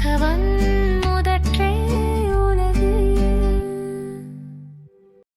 cover.